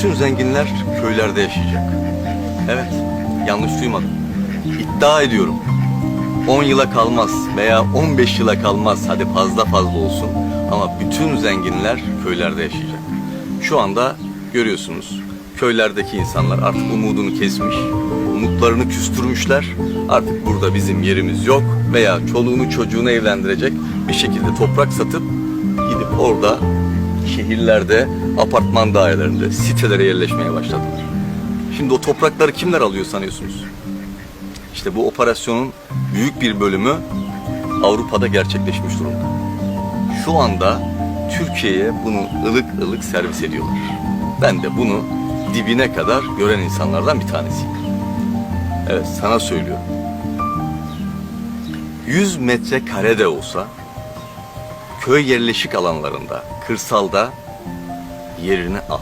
bütün zenginler köylerde yaşayacak. Evet, yanlış duymadım. İddia ediyorum. 10 yıla kalmaz veya 15 yıla kalmaz hadi fazla fazla olsun ama bütün zenginler köylerde yaşayacak. Şu anda görüyorsunuz köylerdeki insanlar artık umudunu kesmiş, umutlarını küstürmüşler. Artık burada bizim yerimiz yok veya çoluğunu çocuğunu evlendirecek bir şekilde toprak satıp gidip orada şehirlerde, apartman dairelerinde, sitelere yerleşmeye başladılar. Şimdi o toprakları kimler alıyor sanıyorsunuz? İşte bu operasyonun büyük bir bölümü Avrupa'da gerçekleşmiş durumda. Şu anda Türkiye'ye bunu ılık ılık servis ediyorlar. Ben de bunu dibine kadar gören insanlardan bir tanesiyim. Evet sana söylüyorum. 100 metrekare de olsa köy yerleşik alanlarında, kırsalda yerini al.